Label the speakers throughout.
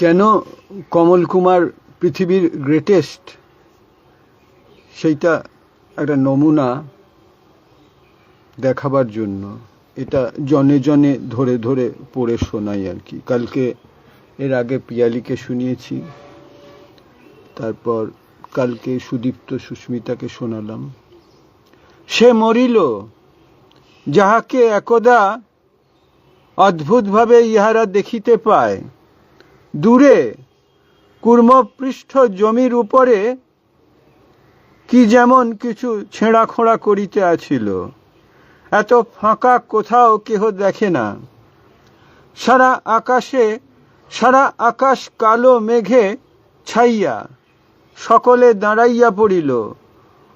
Speaker 1: কেন কমল কুমার পৃথিবীর গ্রেটেস্ট সেইটা একটা নমুনা দেখাবার জন্য। এটা জনে জনে ধরে ধরে পড়ে শোনাই আর কি। কালকে এর আগে পিয়ালিকে শুনিয়েছি, তারপর কালকে সুদীপ্ত সুস্মিতাকে শোনালাম। সে মরিল, যাহাকে একদা অদ্ভুতভাবে ইহারা দেখিতে পায়। দূরে কুর্মপৃষ্ঠ জমির উপরে কি যেমন কিছু ছেঁড়া খোঁড়া করিতে আছিল, এত ফাঁকা কোথাও কেহ দেখে না। সারা আকাশে, সারা আকাশ কালো মেঘে ছাইয়া সকলে দাঁড়াইয়া পড়িল।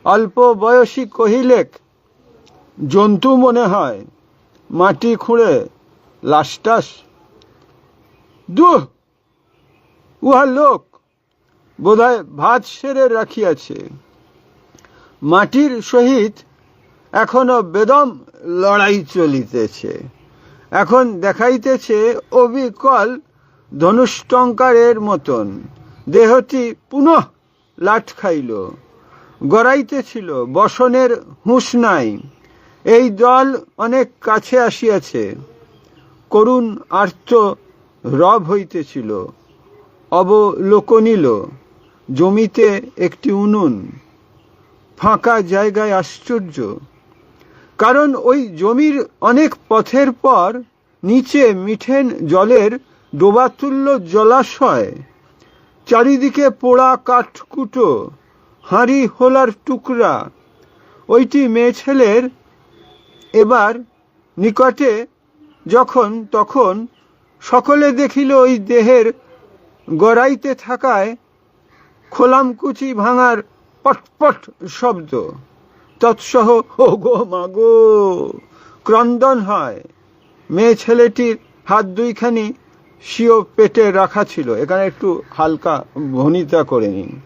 Speaker 1: অল্প বয়সী কহিলেক, জন্তু মনে হয়, মাটি খুঁড়ে লাস্টাস দুহ উহা লোক বোধহয় ভাত সেরে রাখিয়াছে। মাটির সহিত এখনও বেদম লড়াই চলিতেছে। এখন দেখাইতেছে অবিকল ধনুষ্টঙ্কারের মতন। দেহটি পুনঃ লাট খাইল, গড়াইতেছিল, বসনের হুঁশ নাই। এই দল অনেক কাছে আসিয়াছে, করুণ আর্ত রব হইতেছিল। অবলোকনিল। জমিতে একটি উনুন। ফাঁকা জায়গায় আশ্চর্য। কারণ ওই জমির অনেক পথের পর নিচে মিঠেন জলের ডোবাতুল্য জলাশয়। চারিদিকে পোড়া কাঠকুটো, হাঁড়ি হোলার টুকরা। ওইটি মেয়ে ছেলের এবার নিকটে যখন তখন সকলে দেখিল ওই দেহের গড়াইতে থাকায় খোলামকুচি ভাঙার পটপট শব্দ। তৎসহ ও গো মাগো, ক্রন্দন হয়। মেয়ে ছেলেটির হাত দুইখানি সিও পেটে রাখা ছিল। এখানে একটু হালকা ভনিতা করে নিন।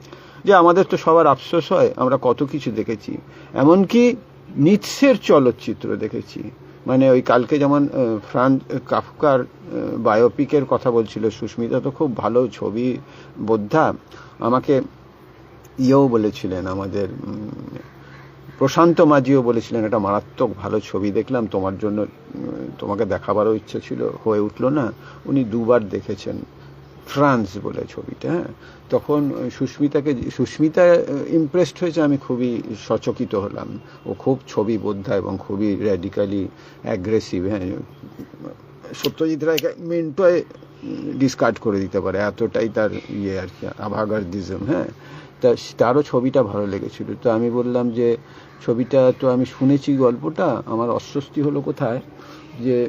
Speaker 1: যে আমাদের তো সবার আফসোস হয়, আমরা কত কিছু দেখেছি। এমনকি নিৎসের চলচ্চিত্র দেখেছি। মানে ওই কালকে যেমন ফ্রান্স কাফকার বায়োপিকের কথা বলছিল, সুস্মিতা তো খুব ভালো ছবি, বোদ্ধা, আমাকে ইয়েও বলেছিলেন, আমাদের প্রশান্ত মাঝিও বলেছিলেন একটা মারাত্মক ভালো ছবি, দেখলাম তোমার জন্য তোমাকে দেখাবারও ইচ্ছে ছিল, হয়ে উঠল না। উনি দুবার দেখেছেন। ফ্রান্স বলে ছবিটা হ্যাঁ? তখন সুস্মিতাকে, সুস্মিতা ইমপ্রেসড হয়েছে, আমি খুবই সচকিত হলাম। ও খুব ছবি বোদ্ধা এবং খুবই র্যাডিক্যালি অ্যাগ্রেসিভ হ্যাঁ? সত্যজিৎ রায়কে মিন্টোয় ডিসকার্ড করে দিতে পারে, এতটাই তার ইয়ে আর কি আভাগার্দিজম হ্যাঁ? তা তারও ছবিটা ভালো লেগেছিল। তো আমি বললাম যে, ছবিটা তো আমি শুনেছি গল্পটা, আমার অস্বস্তি হলো কোথায়? যে,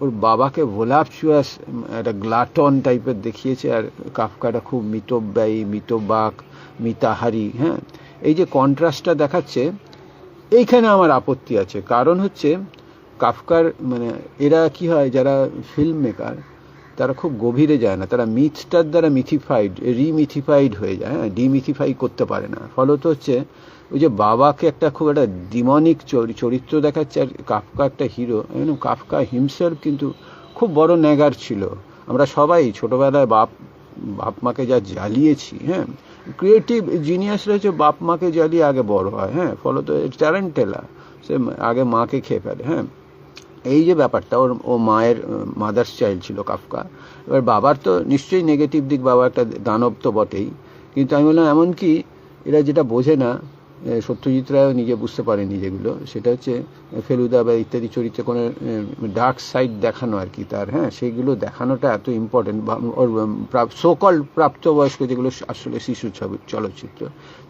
Speaker 1: ওর বাবাকে ভোলাপচুয়াস একটা গ্লাটন টাইপের দেখিয়েছে, আর কাফকাটা খুব মিতব্যয়ী, মিতবাক, মিতাহারি হ্যাঁ? এই যে কন্ট্রাস্টটা দেখাচ্ছে, এইখানে আমার আপত্তি আছে। কারণ হচ্ছে, কাফকার মানে এরা কি হয়, যারা ফিল্ম মেকার তারা খুব গভীরে যায় না। তারা মিথটার দ্বারা মিথিফাইড রিমিথিফাইড হয়ে যায় হ্যাঁ? ডিমিথিফাই করতে পারে না। ফলত হচ্ছে ওই যে বাবাকে একটা খুব একটা ডিমনিক চরিত্র দেখাচ্ছে, আর কাফকা একটা হিরো কাফকা হিমসেলফ কিন্তু খুব বড় ন্যাগার ছিল। আমরা সবাই ছোটবেলায় বাপ বাপ মাকে যা জ্বালিয়েছি হ্যাঁ? ক্রিয়েটিভ জিনিয়াসরা হচ্ছে বাপ মাকে জ্বালিয়ে আগে বড় হয় হ্যাঁ? ফলত ট্যালেন্টেলা সে আগে মাকে খেয়ে ফেলে হ্যাঁ? এই যে ব্যাপারটা, ওর, ও মায়ের মাদার্স চাইল্ড ছিল কাফকা। এবার বাবার তো নিশ্চয়ই নেগেটিভ দিক বাবা একটা দানব তো বটেই। কিন্তু আমি বললাম, এমনকি এরা যেটা বোঝে না সত্যজিৎ রায়ও নিজে বুঝতে পারেনি যেগুলো। সেটা হচ্ছে ফেলুদা বা ইত্যাদি চরিত্রে কোনো ডার্ক সাইড দেখানো আর কি তার হ্যাঁ? সেইগুলো দেখানোটা এত ইম্পর্টেন্ট সোকল প্রাপ্তবয়স্ক যেগুলো আসলে শিশু ছবি, চলচ্চিত্র,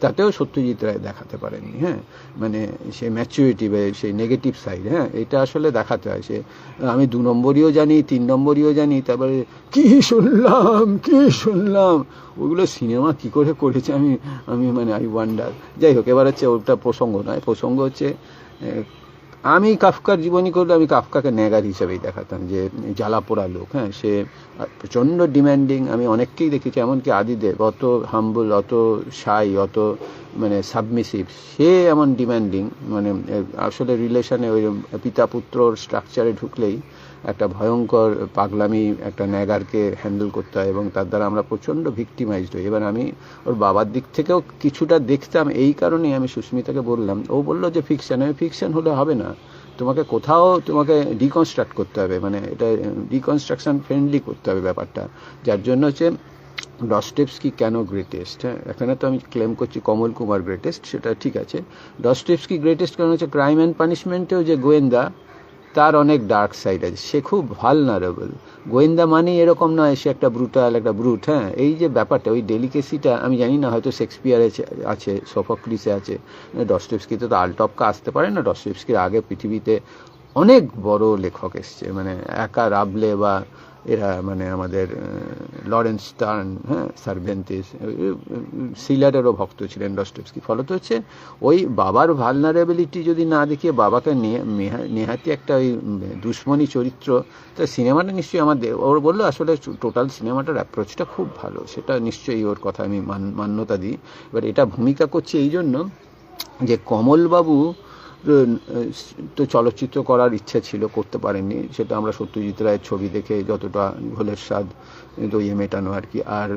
Speaker 1: তাতেও সত্যজিৎ রায় দেখাতে পারেননি হ্যাঁ? মানে সেই ম্যাচুরিটি বা সেই নেগেটিভ সাইড হ্যাঁ? এটা আসলে দেখাতে হয়। সে, আমি দু নম্বরইও জানি, তিন নম্বরইও জানি, তারপরে, কি শুনলাম কি শুনলাম? ওগুলো সিনেমা কি করে করেছে আমি আমি মানে আই ওয়ান্ডার যাই হোক এবার হচ্ছে ওটা প্রসঙ্গ নয়। প্রসঙ্গ হচ্ছে আমি কাফকার জীবনী করলে আমি কাফকাকে ন্যাগার হিসেবেই দেখাতাম, যে জ্বালা পোড়া লোক হ্যাঁ সে প্রচণ্ড ডিম্যান্ডিং আমি অনেককেই দেখেছি, এমনকি আদিদেব অত হাম্বল অত সাই অত সাবমিসিভ সে এমন ডিম্যান্ডিং মানে আসলে রিলেশনে ওই পিতা পুত্রর স্ট্রাকচারে ঢুকলেই একটা ভয়ঙ্কর পাগলামি, একটা ন্যাগারকে হ্যান্ডেল করতে হয় এবং তার দ্বারা আমরা প্রচণ্ড ভিক্টিমাইজড হই। এবার আমি ওর বাবার দিক থেকেও কিছুটা দেখতাম, এই কারণেই আমি সুস্মিতাকে বললাম, ও বলল যে ফিকশন আমি ফিকশন হলে হবে না। তোমাকে কোথাও তোমাকে ডিকনস্ট্রাক্ট করতে হবে মানে এটা ডিকনস্ট্রাকশন ফ্রেন্ডলি করতে হবে ব্যাপারটা। যার জন্য হচ্ছে ডস্টেপসকি কেন গ্রেটেস্ট হ্যাঁ এখানে তো আমি ক্লেম করছি কমল কুমার গ্রেটেস্ট সেটা ঠিক আছে। ডস্টেপসকি গ্রেটেস্ট কারণ হচ্ছে? ক্রাইম অ্যান্ড পানিশমেন্টেও যে গোয়েন্দা, তার অনেক ডার্ক সাইড আছে। সে খুব ভালনারেবল গোয়েন্দা মানে এরকম নয়, সে একটা ব্রুটাল একটা ব্রুট হ্যাঁ। এই যে ব্যাপারটা, ওই ডেলিকেসিটা আমি জানি না, হয়তো শেক্সপিয়ারে আছে সোফোক্লিসে আছে। ডস্টেপসকিতে তো আলটপকা আসতে পারে না। ডস্টেপসকির আগে পৃথিবীতে অনেক বড় লেখক এসছে। মানে একা রাবলে বা এরা মানে আমাদের লরেন্স টার্ন হ্যাঁ সার্ভেন্টিস সিলারেরও ভক্ত ছিলেন ডস্টেপসকি ফলত হচ্ছে ওই বাবার ভালনারেবিলিটি যদি না দেখিয়ে বাবাকে নেহাতি একটা ওই দুশ্মনী চরিত্র, তা সিনেমাটা নিশ্চয়ই আমার ওর বলল আসলে টোটাল সিনেমাটার অ্যাপ্রোচটা খুব ভালো। সেটা নিশ্চয়ই ওর কথা আমি মান্যতা দিই। এবার এটা ভূমিকা করছে এই জন্য যে কমলবাবু তো চলচ্চিত্র করার ইচ্ছে ছিল, করতে পারেননি। সেটা আমরা সত্যজিৎ রায়ের ছবি দেখে যতটা ঘোলের স্বাদ দইয়ে মেটানো আর কি। আর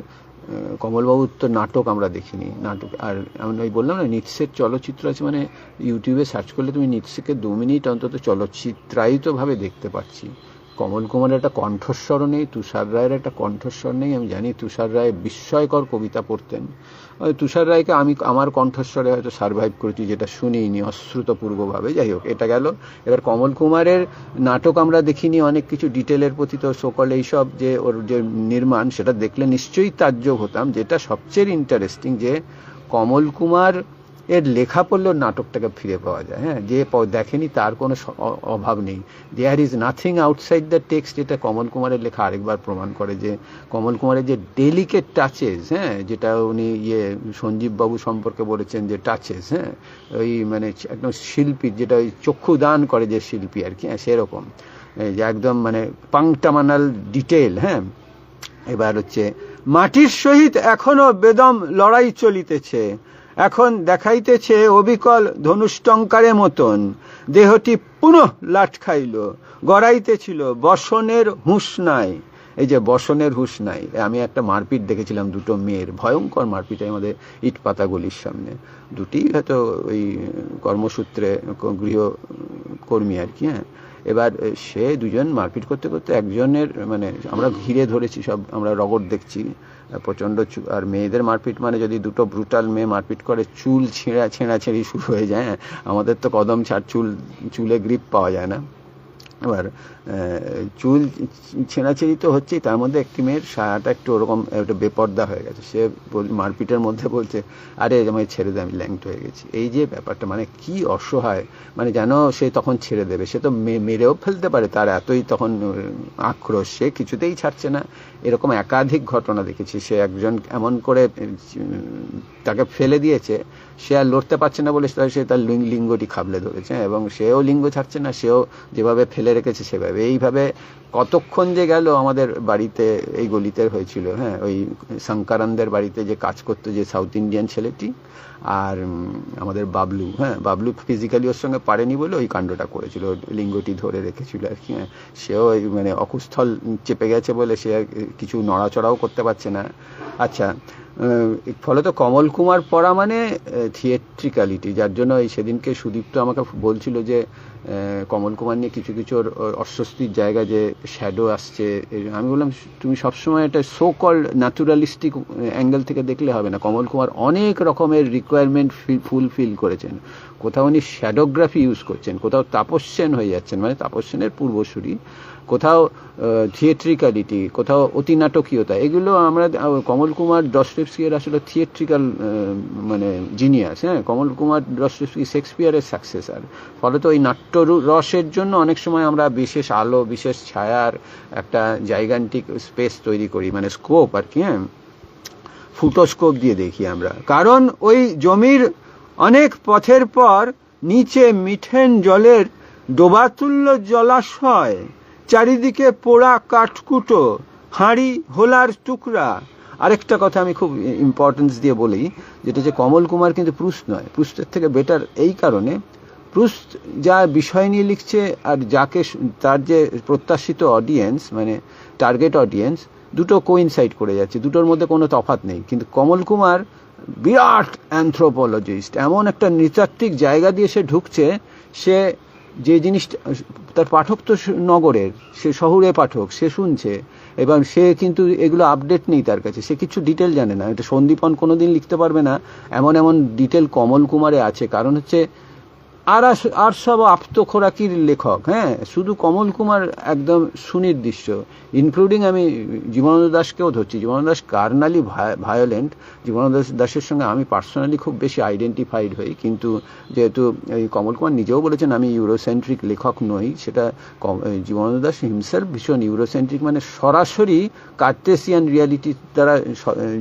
Speaker 1: কমলবাবুর তো নাটক আমরা দেখিনি। নাটক, আর আমি ওই বললাম না নিৎসের চলচ্চিত্র আছে মানে ইউটিউবে সার্চ করলে তুমি নিৎসেকে দু মিনিট অন্তত চলচ্চিত্রায়িতভাবে দেখতে পাচ্ছি। কমল কুমারের একটা কণ্ঠস্বর নেই, তুষার রায়ের একটা কণ্ঠস্বর নেই, আমি জানি তুষার রায় বিস্ময়কর কবিতা পড়তেন। তুষার রায়কে আমি আমার কণ্ঠস্বরে হয়তো সার্ভাইভ করেছি, যেটা শুনিনি অশ্রুতপূর্বভাবে। যাই হোক, এটা গেল। এবার কমল কুমারের নাটক আমরা দেখিনি, অনেক কিছু ডিটেলের প্রতি তো সকল এইসব যে ওর যে নির্মাণ, সেটা দেখলে নিশ্চয়ই তাজ্জব হতাম। যেটা সবচেয়ে ইন্টারেস্টিং যে কমল কুমার এর লেখা পড়লেও নাটকটাকে ফিরে পাওয়া যায় হ্যাঁ? যে দেখেনি তার কোনো অভাব নেই। There is nothing outside the text এটা কমল কুমারের লেখা আরেকবার প্রমাণ করে যে কমল কুমারের যে ডেলিকেট টাচেস হ্যাঁ? যেটা উনি ইয়ে সঞ্জীববাবু সম্পর্কে বলেছেন যে টাচেস হ্যাঁ? ওই মানে একদম শিল্পী, যেটা ওই চক্ষু দান করে যে শিল্পী আর কি হ্যাঁ সেরকম। যে একদম মানে পাংটামানাল ডিটেল হ্যাঁ? এবার হচ্ছে, মাটির সহিত এখনও বেদম লড়াই চলিতেছে। এখন দেখাইতেছে অবিকল ধনুষ্টঙ্কারের মতন। দেহটি পুনঃ লাট খাইল গড়াইতেছিল, বসনের হুঁশ নাই। এই যে বসনের হুঁশ নাই আমি একটা মারপিট দেখেছিলাম দুটো মেয়ের, ভয়ঙ্কর মারপিট আমাদের ইট পাতাগুলির সামনে। দুটি হয়তো ওই কর্মসূত্রে গৃহ কর্মী আর কি হ্যাঁ। এবার সে দুজন মারপিট করতে করতে একজনের মানে আমরা ঘিরে ধরেছি, সব আমরা রগর দেখছি। প্রচণ্ড আর মেয়েদের মারপিট মানে যদি দুটো ব্রুটাল মেয়ে মারপিট করে, চুল ছেঁড়া ছেঁড়া ছেঁড়ি শুরু হয়ে যায় হ্যাঁ। আমাদের তো কদম ছাড়, চুল, চুলে গ্রিপ পাওয়া যায় না। এবার চুল ছেঁড়াছেড়ি তো হচ্ছেই, তার মধ্যে একটি মেয়ের সায়াটা একটু ওরকম, একটা বেপর্দা হয়ে গেছে। সে মারপিটের মধ্যে বলছে, আরে আমায় ছেড়ে দে, আমি ল্যাংট হয়ে গেছি। এই যে ব্যাপারটা মানে কি অসহায় মানে যেন সে তখন ছেড়ে দেবে। সে তো মেরেও ফেলতে পারে, তার এতই তখন আক্রোশ, সে কিছুতেই ছাড়ছে না। এরকম একাধিক ঘটনা দেখেছি, সে একজন এমন করে তাকে ফেলে দিয়েছে, সে আর লড়তে পারছে না বলে সে তার লিঙ্গটি খাবলে ধরেছে, এবং সেও লিঙ্গ ছাড়ছে না, সেও যেভাবে ফেলে রেখেছে, সেভাবে এইভাবে কতক্ষণ যে গেল আমাদের বাড়িতে, এই গলিতে হয়েছিল হ্যাঁ ওই শঙ্করানদের বাড়িতে যে কাজ করতো যে সাউথ ইন্ডিয়ান ছেলেটি আর আমাদের বাবলু হ্যাঁ বাবলু ফিজিক্যালি ওর সঙ্গে পারেনি বলে ওই কাণ্ডটা করেছিল লিঙ্গটি ধরে রেখেছিল আর কি হ্যাঁ সেও মানে অকুস্থল চেপে গেছে বলে সে কিছু নড়াচড়াও করতে পারছে না। আচ্ছা ফলত কমল কুমার পড়া মানে থিয়েট্রিক্যালিটি যার জন্য এই সেদিনকে সুদীপ্ত আমাকে বলছিল যে কমল কুমার নিয়ে কিছু কিছু ওর অস্বস্তির জায়গা যে শ্যাডো আসছে আমি বললাম, তুমি সবসময় এটা সো কল ন্যাচুরালিস্টিক অ্যাঙ্গেল থেকে দেখলে হবে না। কমল কুমার অনেক রকমের রিকোয়ারমেন্ট ফুলফিল করেছেন। কোথাও উনি শ্যাডোগ্রাফি ইউজ করছেন, কোথাও তাপস্যেন হয়ে যাচ্ছেন মানে তাপস্যেনের পূর্বসূরি। কোথাও থিয়েট্রিক্যালিটি কোথাও অতি নাটকীয়তা, এগুলো আমরা কমল কুমার ডস্টেপসিয়ার আসলে থিয়েট্রিক্যাল মানে জিনিয়াস হ্যাঁ? কমল কুমার ডস্টেপসি শেক্সপিয়ারের সাকসেসার ফলত ওই নাট্য রসের জন্য অনেক সময় আমরা বিশেষ আলো, বিশেষ ছায়ার একটা জায়গান্টিক স্পেস তৈরি করি মানে স্কোপ আর কি হ্যাঁ? ফুটোস্কোপ দিয়ে দেখি আমরা। কারণ ওই জমির অনেক পথের পর নিচে মিঠেন জলের ডোবাতুল্য জলাশয় চারিদিকে পোড়া কাঠকুটো, হাঁড়ি, হোলার টুকরা। আরেকটা কথা আমি খুব ইম্পর্টেন্স দিয়ে বলি, যেটা যে কমল কুমার কিন্তু প্রুস নয়। প্রুস্টের থেকে বেটার এই কারণে প্রুস্ট যা বিষয় নিয়ে লিখছে আর যাকে তার যে প্রত্যাশিত অডিয়েন্স মানে টার্গেট অডিয়েন্স দুটো কোইনসাইড করে যাচ্ছে। দুটোর মধ্যে কোনো তফাৎ নেই। কিন্তু কমল কুমার বিরাট অ্যান্থ্রোপোলজিস্ট এমন একটা নৃতাত্ত্বিক জায়গা দিয়ে সে ঢুকছে, সে যে জিনিসটা, তার পাঠক তো নগরের, সে শহরে পাঠক, সে শুনছে এবং সে কিন্তু এগুলো আপডেট নেই তার কাছে, সে কিছু ডিটেল জানে না। এটা সন্দীপন কোনোদিন লিখতে পারবে না, এমন এমন ডিটেল কমল কুমারে আছে, কারণ হচ্ছে আর আর সব আপ্তখোরাকির লেখক হ্যাঁ? শুধু কমল কুমার একদম সুনির্দিষ্ট। ইনক্লুডিং আমি জীবনানন্দ দাসকেও ধরছি। জীবনানন্দ দাস কার্নালি ভায়োলেন্ট জীবনানন্দ দাস- দাসের সঙ্গে আমি পার্সোনালি খুব বেশি আইডেন্টিফাইড হই। কিন্তু যেহেতু এই কমল কুমার নিজেও বলেছেন, আমি ইউরোসেন্ট্রিক লেখক নই। সেটা জীবনানন্দ দাস হিমসেলফ ভীষণ ইউরোসেন্ট্রিক মানে সরাসরি কার্তেসিয়ান রিয়ালিটি দ্বারা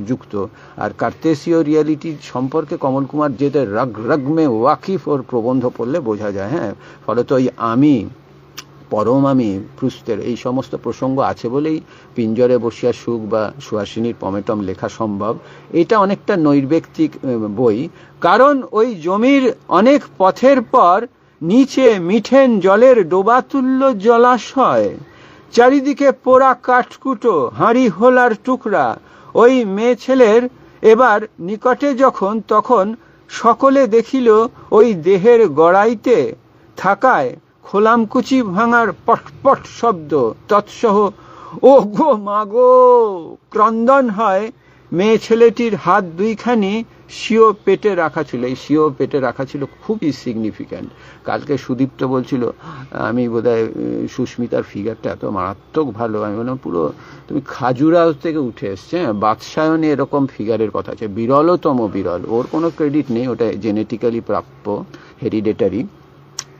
Speaker 1: যুক্ত। আর কার্তেসীয় রিয়ালিটি সম্পর্কে কমল কুমার যেটা রগ, রগমে ওয়াকিফ ওর প্রবন্ধ পড়লে বোঝা যায় হ্যাঁ? ফলত ওই আমি, পরম আমি প্রুস্তের এই সমস্ত প্রসঙ্গ আছে বলেই পিঞ্জরে বসিয়া সুখ বা সুহাসিনীর পমেটম লেখা সম্ভব। এটা অনেকটা নৈর্ব্যক্তিক বই। কারণ ওই জমির অনেক পথের পর নিচে মিঠেন জলের ডোবাতুল্য জলাশয়, চারিদিকে পোড়া কাঠকুটো, হাঁড়ি হোলার টুকরা। ওই মেয়ে ছেলের এবার নিকটে যখন, তখন সকলে দেখিল ওই দেহের গড়াইতে থাকায় খোলামকুচি ভাঙার পটপট শব্দ। তৎসহ ও গো মাগো ক্রন্দন হয় মেয়ে ছেলেটির হাত দুইখানি সিও পেটে রাখা ছিল। এই সিও পেটে রাখা ছিল খুবই সিগনিফিক্যান্ট কালকে সুদীপ্ত বলছিল, আমি বোধহয় সুস্মিতার ফিগারটা এত মারাত্মক ভালো। আমি বললাম, পুরো, তুমি খাজুরা থেকে উঠে এসছে হ্যাঁ? বাদশায়নে এরকম ফিগারের কথা আছে। বিরলতম বিরল। ওর কোনো ক্রেডিট নেই, ওটা জেনেটিক্যালি প্রাপ্য হেরিডেটারি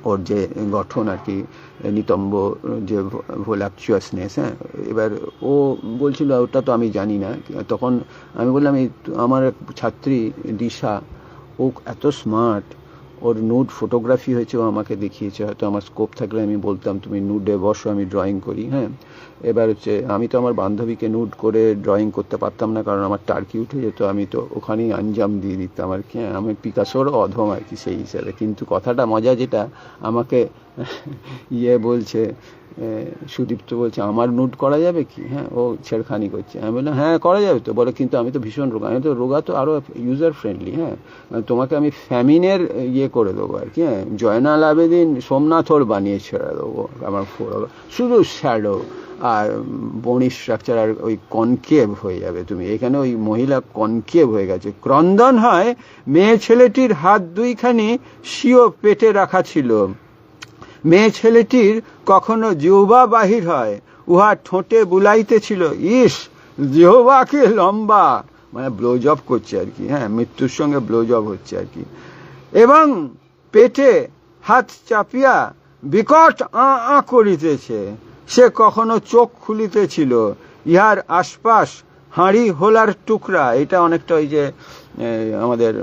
Speaker 1: ওর যে গঠন আর কি নিতম্ব যে ভোলাকচুয়াসনেস হ্যাঁ এবার ও বলছিল ওটা তো আমি জানি না তখন আমি বললাম এই আমার এক ছাত্রী দিশা ও এত স্মার্ট ওর নুড ফটোগ্রাফি হয়েছে, ও আমাকে দেখিয়েছে, হয়তো আমার স্কোপ থাকলে আমি বলতাম, তুমি নুডে বসো, আমি ড্রয়িং করি। হ্যাঁ এবার হচ্ছে আমি তো আমার বান্ধবীকে নুট করে ড্রয়িং করতে পারতাম না কারণ আমার টার্কি উঠে যেত আমি তো ওখানেই আঞ্জাম দিয়ে দিতাম আর কি। হ্যাঁ, আমি পিকাসোর অধম আর কি সেই হিসাবে। কিন্তু কথাটা মজা যেটা আমাকে ইয়ে বলছে সুদীপ্ত বলছে, আমার নুট করা যাবে কি? হ্যাঁ ও ছেড়খানি করছে। আমি বললাম হ্যাঁ করা যাবে তো। বলে, কিন্তু আমি তো ভীষণ রোগা। আমি তো রোগা তো আরও ইউজার ফ্রেন্ডলি হ্যাঁ। মানে তোমাকে আমি ফ্যামিনের ইয়ে করে দেবো আর কি হ্যাঁ। জয়নাল আবেদিন সোমনাথ ওর বানিয়ে ছেড়ে দেবো, আমার ফোড়ো শুধু শ্যাডো আর বনি স্ট্রাকচার আর ওই কনকেভ হয়ে যাবে তুমি। এখানে ওই মহিলা কনকেভ হয়ে গেছে। ক্রন্দন হয় মেয়ে ছেলেটির হাত দুইখানি সিও পেটে রাখা ছিল। মেয়ে ছেলেটির কখনো জিহ্বা বাহির হয়, উহা ঠোঁটে বুলাইতেছিল, ইস, জিহ্বা কি লম্বা! মানে ব্লো জব করছে আর কি হ্যাঁ মৃত্যুর সঙ্গে ব্লো জব হচ্ছে আর কি। এবং পেটে হাত চাপিয়া বিকট আ আ করিতেছে, সে কখনো চোখ খুলিতেছিল, ইহার আশপাশ হাঁড়ি হোলার টুকরা, এটা অনেকটা ওই যে আমাদের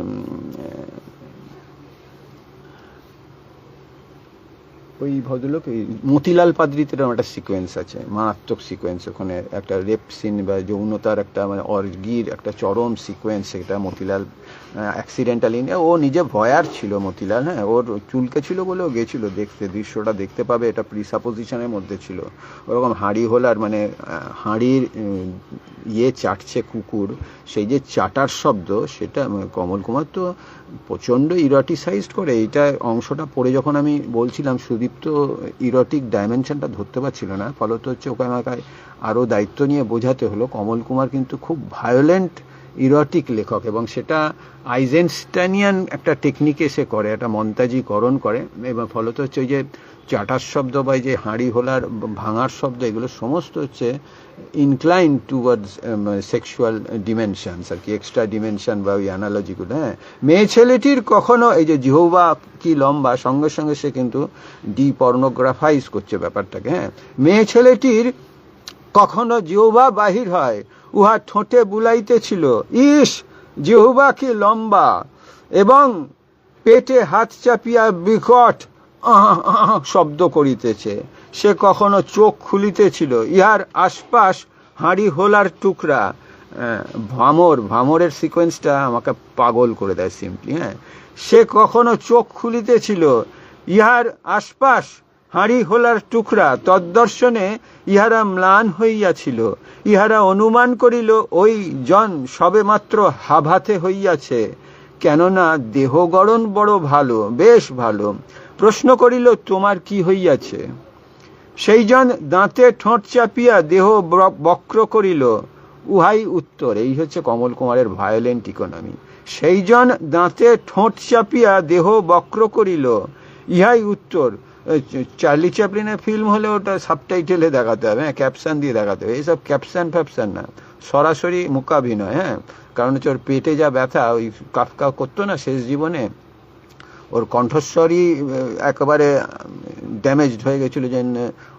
Speaker 1: ওই ভদ্রলোক মতিলাল পাদ্রিতে একটা সিকোয়েন্স আছে, মারাত্মক সিকোয়েন্স ওখানে একটা রেপ সিন বা যৌনতার একটা মানে অর্গির একটা চরম সিকোয়েন্স সেটা মতিলাল অ্যাক্সিডেন্টালি নিয়ে। ও নিজে ভয়ার ছিল মতিলাল হ্যাঁ? ওর চুলকে ছিল বলেও গেছিল দেখতে, দৃশ্যটা দেখতে পাবে, এটা প্রিসাপোজিশনের মধ্যে ছিল। ওরকম হাঁড়ি হোলার মানে হাঁড়ির ইয়ে চাটছে কুকুর, সেই যে চাটার শব্দ, সেটা কমল কুমার তো প্রচণ্ড ইরটিসাইজড করে। এইটা অংশটা পড়ে যখন আমি বলছিলাম, সুদীপ্ত ইরটিক ডাইমেনশনটা ধরতে পারছিল না। ফলত হচ্ছে ওকে আমাকে আরও দায়িত্ব নিয়ে বোঝাতে হলো। কমল কুমার কিন্তু খুব ভায়োলেন্ট ইরটিক লেখক এবং সেটা আইজেনস্টানিয়ান একটা টেকনিকে সে করে, একটা মন্তাজিকরণ করে, এবং ফলত হচ্ছে ওই যে চাটার শব্দ বা যে হাঁড়ি হোলার ভাঙার শব্দ, এগুলো সমস্ত হচ্ছে ইনক্লাইন টুয়ার্ডস সেক্সুয়াল ডিমেনশনস আর কি এক্সট্রা ডিমেনশন বা ওই অ্যানালজিগুলো হ্যাঁ। মেয়ে ছেলেটির কখনো এই যে জিহবা কি লম্বা, সঙ্গে সঙ্গে সে কিন্তু ডিপর্নোগ্রাফাইজ করছে ব্যাপারটাকে হ্যাঁ। মেয়ে ছেলেটির কখনো জিহ্বা বাহির হয় উহা ঠোঁটে বুলাইতেছিল, ইস, জিহ্বা কি লম্বা এবং পেটে হাত চাপিয়া বিকট শব্দ করিতেছে। সে কখনো চোখ খুলিতেছিল, ইহার আশপাশ হাঁড়ি হোলার টুকরা। ভামর, ভামরের সিকোয়েন্সটা আমাকে পাগল করে দেয় সিম্পলি হ্যাঁ। সে কখনো চোখ খুলিতেছিল, ইহার আশপাশ হাঁড়ি হোলার টুকরা তদ্দর্শনে ইহারা ম্লান হইয়াছিল। ইহারা অনুমান করিল, ওই জন সবে মাত্র হাভাতে হইয়াছে। কেননা দেহ গড়ন বড় ভালো, বেশ ভালো। প্রশ্ন করিল, তোমার কি হইয়াছে? সেই জন দাঁতে ঠোঁট চাপিয়া দেহ বক্র করিল। উহাই উত্তর, এই হচ্ছে কমল কুমারের ভায়োলেন্ট ইকোনমি সেই জন দাঁতে ঠোঁট চাপিয়া দেহ বক্র করিল। ইহাই উত্তর চার্লি চ্যাপলিনের ফিল্ম হলে ওটা সাবটাইটেলে দেখাতে হবে হ্যাঁ ক্যাপশন দিয়ে দেখাতে হবে এইসব ক্যাপশন ফ্যাপশন না সরাসরি মুখাভিনয় হ্যাঁ কারণ হচ্ছে ওর পেটে যা ব্যথা ওই কাফকা করতো না শেষ জীবনে ওর কণ্ঠস্বরই আহ, একেবারে ড্যামেজড হয়ে গেছিল যে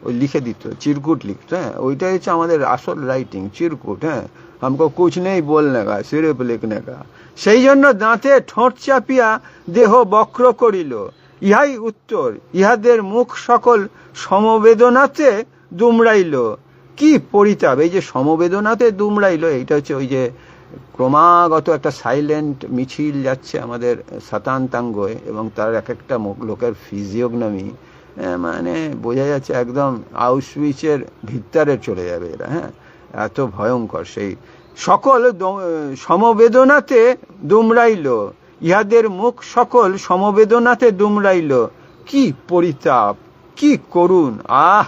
Speaker 1: ওই লিখে দিত চিরকুট লিখতো হ্যাঁ ওইটাই হচ্ছে আমাদের আসল রাইটিং চিরকুট হ্যাঁ हमको कुछ नहीं बोलने का सिर्फ लिखने का সেই জন্য দাঁতে ঠোঁট চাপিয়া দেহ বক্র করিল ইহাই উত্তর। ইহাদের মুখ সকল সমবেদনাতে দুমড়াইল। কি পরিতাপ! এই যে সমবেদনাতে দুমড়াইল, এইটা হচ্ছে ওই যে ক্রমাগত একটা সাইলেন্ট মিছিল যাচ্ছে আমাদের সাতান্তাঙ্গয় এবং তার এক একটা লোকের ফিজিওগনমি মানে বোঝা যাচ্ছে একদম আউসউইচের ভিতরে চলে যাবে এরা হ্যাঁ? এত ভয়ঙ্কর সেই সকল সমবেদনাতে দুমড়াইল। ইহাদের মুখ সকল সমবেদনাতে দুমড়াইল। কি পরিতাপ, কি করুন আহ,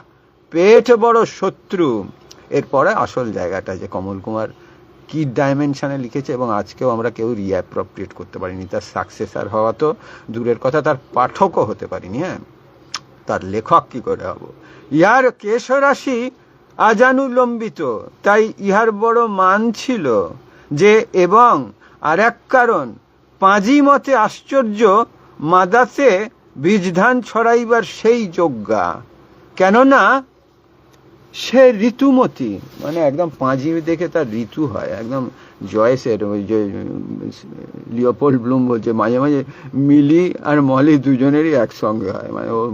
Speaker 1: পেট বড় শত্রু। এরপরে আসল জায়গাটা যে কমল কুমার কি ডাইমেনশনে লিখেছে এবং আজকেও আমরা কেউ রিঅ্যাপ্রোপ্রিয়েট করতে পারিনি। তার সাকসেসার হওয়া তো দূরের কথা, তার পাঠকও হতে পারিনি হ্যাঁ? তার লেখক কি করে হব? ইহার কেশরাশি আজানুলম্বিত, তাই ইহার বড় মান ছিল যে এবং আর এক কারণ পাঁজি মতে আশ্চর্য মাদাতে বীজধান ছড়াইবার সেই যোগ্যা কেননা, সে ঋতুমতি মানে একদম পাঁজি দেখে তার ঋতু হয়, একদম জয়েসের ওই যে লিওপোল ব্লুম বলছে, মাঝে মাঝে মিলি আর মলি দুজনেরই একসঙ্গে হয়। মানে ও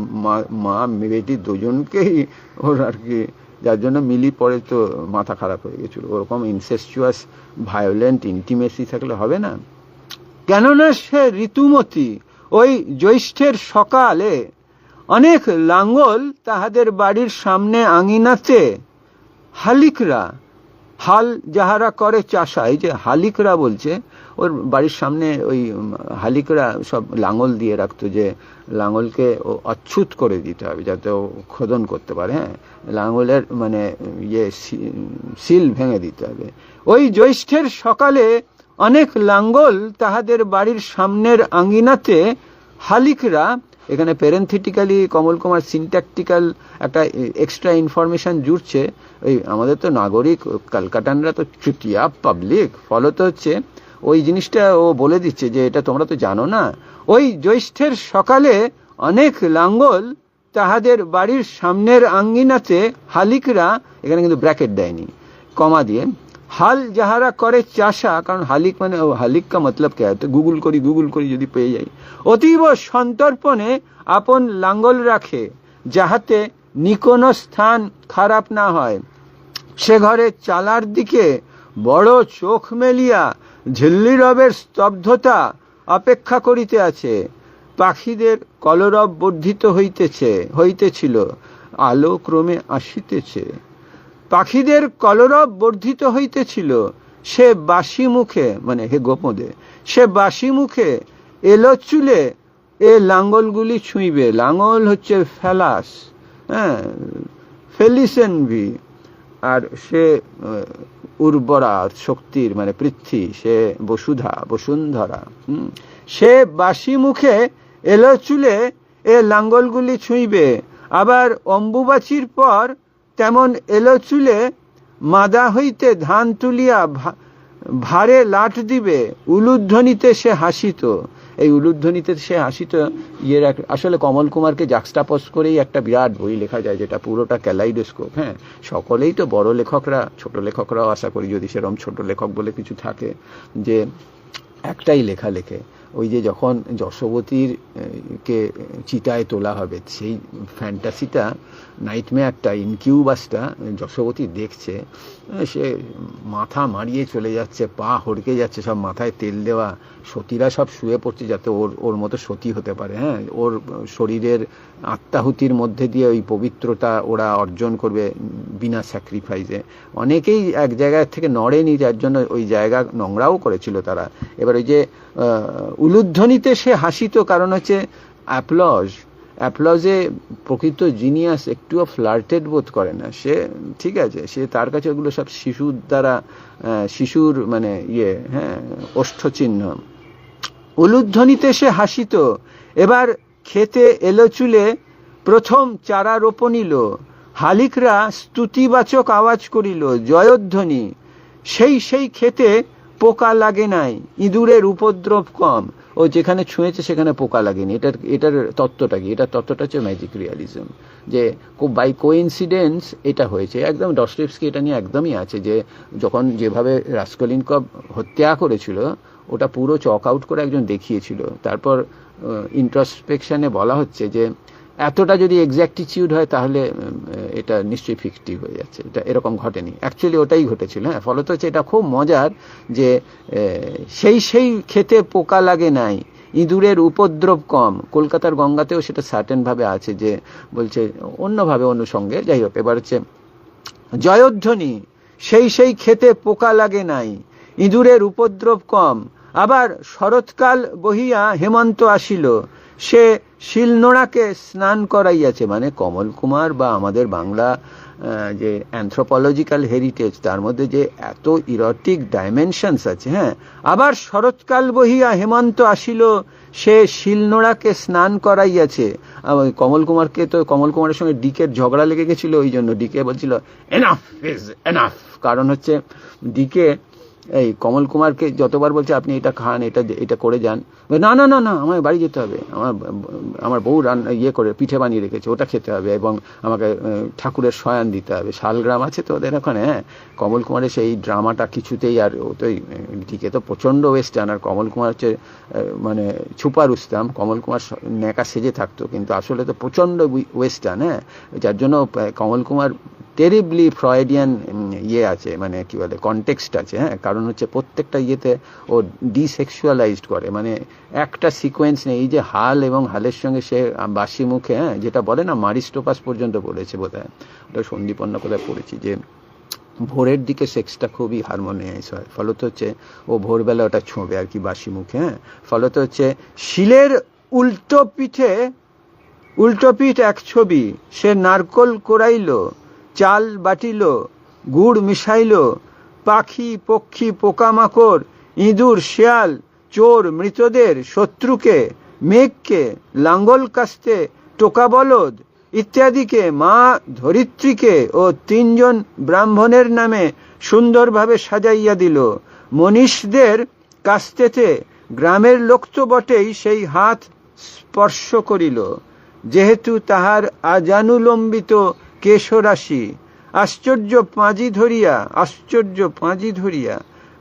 Speaker 1: মা- বেটি দুজনকেই ওর আর কি, যার জন্য মিলি পরে তো মাথা খারাপ হয়ে গেছিল। ওরকম ইনসেস্চুয়াস ভায়োলেন্ট ইন্টিমেসি থাকলে হবে না? কেননা সে ঋতুমতি, ওই জ্যৈষ্ঠের সকালে অনেক লাঙ্গল তাহাদের বাড়ির সামনে আঙিনাতে হালিকরা, হাল যাহারা করে চাষা এই যে হালিকরা বলছে, ওর বাড়ির সামনে ওই হালিকরা সব লাঙল দিয়ে রাখতো যে লাঙলকে ও অচ্ছুত করে দিতে হবে যাতে ও খোদন করতে পারে হ্যাঁ? লাঙলের মানে ইয়ে সিল ভেঙে দিতে হবে। ওই জ্যৈষ্ঠের সকালে অনেক লাঙ্গল তাহাদের বাড়ির সামনের আঙ্গিনাতে হালিকরা, এখানে প্যারেন্থেটিক্যালি কমল কুমার সিনট্যাকটিক্যাল একটা এক্সট্রা ইনফরমেশন জুড়ছে ওই আমাদের তো নাগরিক ক্যালকাটানরা তো চুটিয়া পাবলিক ফলত হচ্ছে ওই জিনিসটা ও বলে দিচ্ছে যে এটা তোমরা তো জানো না। ওই জ্যৈষ্ঠের সকালে অনেক লাঙ্গল তাহাদের বাড়ির সামনের আঙ্গিনাতে হালিকরা, এখানে কিন্তু ব্র্যাকেট দেয়নি, কমা দিয়ে হাল যাহারা করে চাষা, কারণ হালিক মানে হালিক কা মতলব কে তো গুগল করি গুগল করি যদি পেয়ে যাই। অতীব সন্তর্পণে আপন লাঙ্গল রাখে, যাহাতে নিকোনো স্থান খারাপ না হয়। সে ঘরে চালার দিকে বড় চোখ মেলিয়া ঝিল্লি রবের স্তব্ধতা অপেক্ষা করিতে আছে। পাখিদের কলরব বর্ধিত হইতেছে, হইতেছিল, আলো ক্রমে আসিতেছে। পাখিদের কলরব বর্ধিত হইতেছিল। সে বাসি মুখে মানে হে গোপদে, সে বাসি মুখে এলো চুলে এ লাঙ্গলগুলি ছুঁইবে। লাঙ্গল হচ্ছে ফেলাস হ্যাঁ ফেলিসেন ভি আর সে উর্বরা শক্তির মানে পৃথ্বী, সে বসুধা, বসুন্ধরা। সে বাসি মুখে এলো চুলে এ লাঙ্গলগুলি ছুঁইবে। আবার অম্বুবাচির পর তেমন এলো চুলে, মাদা হইতে ধান তুলিয়া ভারে লাট দিবে, উলুধ্বনিতে সে হাসিত। এই উলুধ্বনিতে সে হাসিত, ইয়ের আসলে কমল কুমারকে জাক্সটাপোজ করেই একটা বিরাট বই লেখা যায়, যেটা পুরোটা ক্যালাইডোস্কোপ হ্যাঁ? সকলেই তো বড় লেখকরা, ছোট লেখকরাও আশা করি, যদি সেরকম ছোট লেখক বলে কিছু থাকে, যে একটাই লেখা লেখে। ওই যে যখন যশোবতীর কে চিতায় তোলা হবে, সেই ফ্যান্টাসিটা নাইটমেয়ারটা ইনকিউবাসটা যশোবতী দেখছে সে মাথা মারিয়ে চলে যাচ্ছে, পা হড়কে যাচ্ছে, সব মাথায় তেল দেওয়া, সতীরা সব শুয়ে পড়ছে যাতে ওর ওর মতো সতী হতে পারে হ্যাঁ? ওর শরীরের আত্মাহুতির মধ্যে দিয়ে ওই পবিত্রতা ওরা অর্জন করবে বিনা স্যাক্রিফাইসে অনেকেই এক জায়গা থেকে নড়েনি, যার জন্য ওই জায়গা নোংরাও করেছিল তারা। এবার ওই যে উলুধ্বনিতে সে হাসিত, কারণ হচ্ছে অ্যাপ্লজ অ্যাপ্লজে প্রকৃত জিনিয়াস একটুও ফ্লার্টেড বোধ করে না। সে ঠিক আছে, সে তার কাছে ওগুলো সব শিশুর দ্বারা শিশুর মানে ইয়ে হ্যাঁ ওষ্ঠচিহ্ন। উলুধ্বনিতে সে হাসিত, এবার খেতে এলো চুলে প্রথম চারা রোপণিল হালিকরা স্তুতিবাচক আওয়াজ করিল, জয়ধ্বনি। সেই সেই খেতে পোকা লাগে নাই। ইঁদুরের উপদ্রব কম। ও যেখানে ছুঁয়েছে, সেখানে পোকা লাগেনি। এটার এটার তত্ত্বটা কি? এটার তত্ত্বটা হচ্ছে ম্যাজিক রিয়ালিজম যে বাই কোইন্সিডেন্স এটা হয়েছে। একদম ডস্টেপসকি এটা নিয়ে একদমই আছে যে, যখন যেভাবে রাস্কলিনকভ হত্যা করেছিল, ওটা পুরো চক আউট করে একজন দেখিয়েছিল। তারপর ইন্ট্রসপেকশনে বলা হচ্ছে যে এতটা যদি এক্স্যাক্টিচিউড হয়, তাহলে এটা নিশ্চয়ই ফিকটিভ হয়ে যাচ্ছে। এটা এরকম ঘটেনি। অ্যাকচুয়ালি ওটাই ঘটেছিল হ্যাঁ। ফলত হচ্ছে এটা খুব মজার যে সেই সেই খেতে পোকা লাগে নাই। ইঁদুরের উপদ্রব কম। কলকাতার গঙ্গাতেও সেটা সার্টেনভাবে আছে যে, বলছে অন্যভাবে অনুষঙ্গে যাই হোক, এবার হচ্ছে জয়ধ্বনি, সেই সেই খেতে পোকা লাগে নাই। ইঁদুরের উপদ্রব কম। আবার শরৎকাল বহিয়া হেমন্ত আসিল। সে শিলনোড়াকে স্নান করাইয়াছে মানে কমল কুমার বা আমাদের বাংলা যে অ্যান্থ্রোপোলজিক্যাল হেরিটেজ তার মধ্যে যে এত ইরটিক ডাইমেনশনস আছে হ্যাঁ? আবার শরৎকাল বহিয়া হেমন্ত আসিল, সে শিলনোড়াকে স্নান করাইয়াছে। কমল কুমারকে তো, কমল কুমারের সঙ্গে ডিকের ঝগড়া লেগে গেছিল, ওই জন্য ডিকে বলছিল এনাফ ইজ এনাফ কারণ হচ্ছে, ডিকে এই কমল কুমারকে যতবার বলছে, আপনি এটা খান, এটা এটা করে যান। না না না না আমার বাড়ি যেতে হবে। আমার আমার বউ রান্না ইয়ে করে, পিঠে বানিয়ে রেখেছে, ওটা খেতে হবে এবং আমাকে ঠাকুরের শয়ান দিতে হবে। শালগ্রাম আছে তো ওদের ওখানে হ্যাঁ? কমল কুমারের সেই ড্রামাটা কিছুতেই আর ও তো দিকে তো প্রচণ্ড ওয়েস্টার্ন আর কমল কুমার হচ্ছে মানে ছুপা রুস্তাম কমল কুমার ন্যাকা সেজে থাকতো, কিন্তু আসলে তো প্রচণ্ড ওয়েস্টার্ন হ্যাঁ? যার জন্য কমল কুমার টেরিবলি ফ্রয়েডিয়ান ইয়ে আছে মানে কি বলে কনটেক্সট আছে হ্যাঁ? কারণ হচ্ছে প্রত্যেকটা ইয়েতে ও ডিসেক্সুয়ালাইজড করে মানে একটা সিকোয়েন্স নেই, এই যে হাল এবং হালের সঙ্গে সে বাসি মুখে হ্যাঁ যেটা বলে না, মারিস্টোপাস পর্যন্ত বলেছে বোধ হয় ওটা সন্দীপন্ন কোথায় পড়েছি, যে ভোরের দিকে সেক্সটা খুবই হারমোনিয়াইজ হয়, ফলত হচ্ছে ও ভোরবেলা ওটা ছোঁবে আর কি বাসি মুখে হ্যাঁ? ফলত হচ্ছে শিলের উল্টো পিঠে, উল্টো পিঠ এক ছবি, সে নারকল কোরাইল চাল বাটিল, গুড় মিশাইল, পাখি, পক্ষী, পোকামাকড়, ইঁদুর, শেয়াল, চোর, মৃতদের, শত্রুকে, মেঘকে, লাঙ্গল কাস্তে, টোকা বলদ ইত্যাদিকে মা ধরিত্রীকে ও তিনজন ব্রাহ্মণের নামে সুন্দরভাবে সাজাইয়া দিল। মনীষদের কাস্তেতে গ্রামের লোক তো বটেই সেই হাত স্পর্শ করিল। যেহেতু তাহার আজানুলম্বিত কেশরাশি, আশ্চর্য পাঁজি ধরিয়া, আশ্চর্য পাঁজি ধরিয়া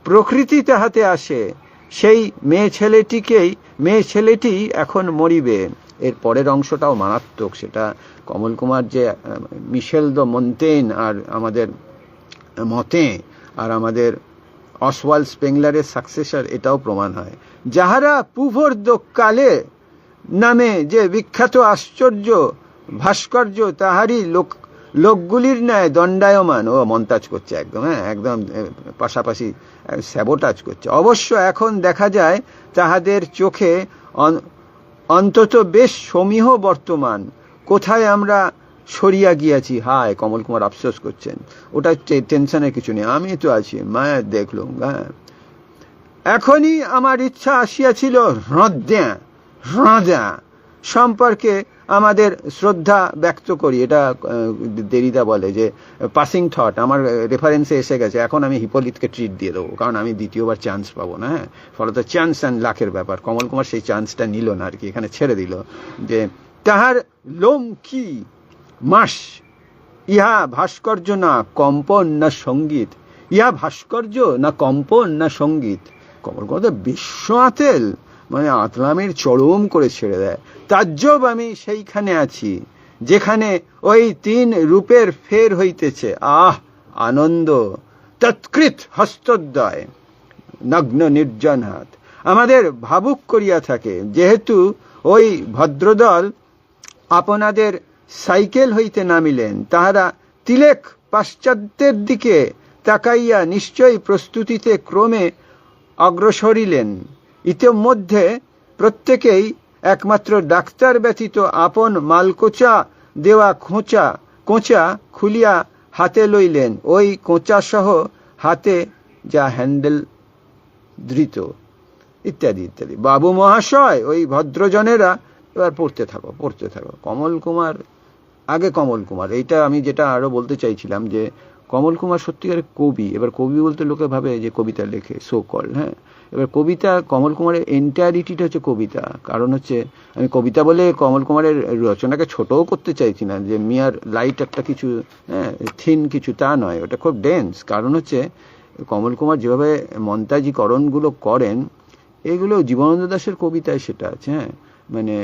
Speaker 1: প্রকৃতি তাহাতে আসে, সেই মেয়ে ছেলেটিকেই, মেয়ে ছেলেটি এখন মরিবে। এর পরের অংশটাও মারাত্মক, সেটা কমল কুমার যে মিশেল দ মন্তেন আর আমাদের মতে আর আমাদের অসওয়াল স্পেংলারের সাকসেসর, এটাও প্রমাণ হয়। যাহারা পুভর্দ কালে নামে যে বিখ্যাত আশ্চর্য ভাস্কর্য, তাহারই লোক লোকগুলির ন্যায় দণ্ডায়মান। ও, মন্তাজ করছে একদম হ্যাঁ একদম পাশাপাশি স্যাবোটাজ করছে। অবশ্য এখন দেখা যায় তাহাদের চোখে অন- অন্তত বেশ সমীহ বর্তমান। কোথায় আমরা সরিয়া গিয়াছি? হায়, কমল কুমার আফসোস করছেন। ওটা টেনশনের কিছু নেই, আমি তো আছি মায়া দেখলুম হ্যাঁ। এখনই আমার ইচ্ছা আসিয়াছিল হ্রদ্যা হ্রদা সম্পর্কে আমাদের শ্রদ্ধা ব্যক্ত করি। এটা দেরিদা বলে যে পাসিং থট আমার রেফারেন্সে এসে গেছে। এখন আমি হিপোলিতকে ট্রিট দিয়ে দেবো, কারণ আমি দ্বিতীয়বার চান্স পাবো না হ্যাঁ? ফলত চান্স অ্যান্ড লাখের ব্যাপার। কমল কুমার সেই চান্সটা নিল না আর কি, এখানে ছেড়ে দিল যে, তাহার লোম কি? মাস। ইহা ভাস্কর্য না কম্পন না সংগীত। ইহা ভাস্কর্য না কম্পন না সংগীত। কমল তো বিশ্ব আতেল মানে আতলামের চরম করে ছেড়ে দেয়। তাজ্জব আমি সেইখানে আছি, যেখানে ওই তিন রূপের ফের হইতেছে। আহ, আনন্দ তৎকৃত হস্তদ্বয় নগ্ন নির্জন হাত আমাদের ভাবুক করিয়া থাকে, যেহেতু ওই ভদ্রদল আপনাদের সাইকেল হইতে নামিলেন, তাহারা তিলেক পাশ্চাত্যের দিকে তাকাইয়া নিশ্চয়ই প্রস্তুতিতে ক্রমে অগ্রসরিলেন। ইতিমধ্যে প্রত্যেকেই একমাত্র ডাক্তার ব্যতীত আপন মালকোচা, দেওয়া খোঁচা, কোঁচা খুলিয়া হাতে লইলেন। ওই কোঁচা সহ হাতে যা হ্যান্ডেল ধৃত, ইত্যাদি ইত্যাদি। বাবু মহাশয়, ওই ভদ্রজনেরা, এবার পড়তে থাকো পড়তে থাকো। কমল কুমার, আগে কমল কুমার। এইটা আমি যেটা আরও বলতে চাইছিলাম যে কমল কুমার সত্যিকারের কবি। এবার কবি বলতে লোকে ভাবে যে কবিতা লেখে সো কল হ্যাঁ? এবার কবিতা, কমল কুমারের এন্টায়ারিটিটা হচ্ছে কবিতা। কারণ হচ্ছে, আমি কবিতা বলে কমল কুমারের রচনাকে ছোটও করতে চাইছি না, যে মিয়ার লাইট একটা কিছু হ্যাঁ থিন কিছু তা নয়, ওটা খুব ডেন্স কারণ হচ্ছে, কমল কুমার যেভাবে মন্তাজীকরণগুলো করেন, এগুলো জীবনানন্দ দাশের কবিতায় সেটা আছে হ্যাঁ? মানে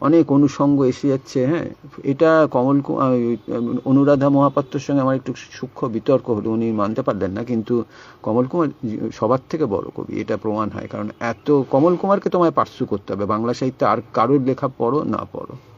Speaker 1: অনেক অনুষঙ্গ এসে যাচ্ছে হ্যাঁ। এটা কমল অনুরাধা মহাপাত্রর সঙ্গে আমার একটু সূক্ষ্ম বিতর্ক হলো, উনি মানতে পারলেন না, কিন্তু কমল কুমার সবার থেকে বড় কবি, এটা প্রমাণ হয়। কারণ এত কমল কুমারকে তোমায় পার্সু করতে হবে, বাংলা সাহিত্যে আর কারোর লেখা পড়ো না পড়ো।